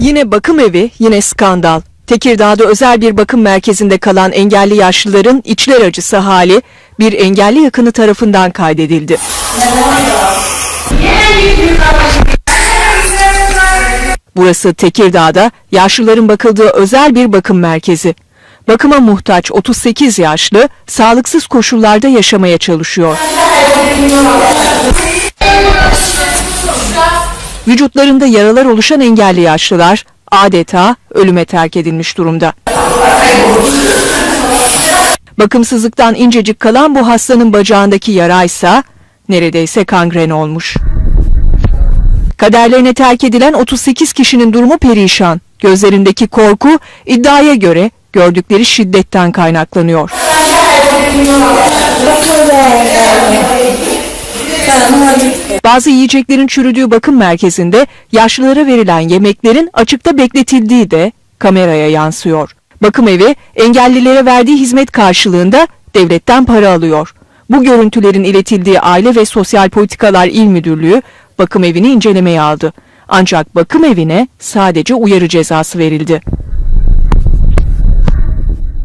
Yine bakım evi, yine skandal. Tekirdağ'da özel bir bakım merkezinde kalan engelli yaşlıların içler acısı hali bir engelli yakını tarafından kaydedildi. Burası Tekirdağ'da yaşlıların bakıldığı özel bir bakım merkezi. Bakıma muhtaç 38 yaşlı sağlıksız koşullarda yaşamaya çalışıyor. Vücutlarında yaralar oluşan engelli yaşlılar adeta ölüme terk edilmiş durumda. Bakımsızlıktan incecik kalan bu hastanın bacağındaki yaraysa neredeyse kangren olmuş. Kaderlerine terk edilen 38 kişinin durumu perişan. Gözlerindeki korku iddiaya göre gördükleri şiddetten kaynaklanıyor. Bazı yiyeceklerin çürüdüğü bakım merkezinde yaşlılara verilen yemeklerin açıkta bekletildiği de kameraya yansıyor. Bakım evi engellilere verdiği hizmet karşılığında devletten para alıyor. Bu görüntülerin iletildiği Aile ve Sosyal Politikalar İl Müdürlüğü bakım evini incelemeye aldı. Ancak bakım evine sadece uyarı cezası verildi.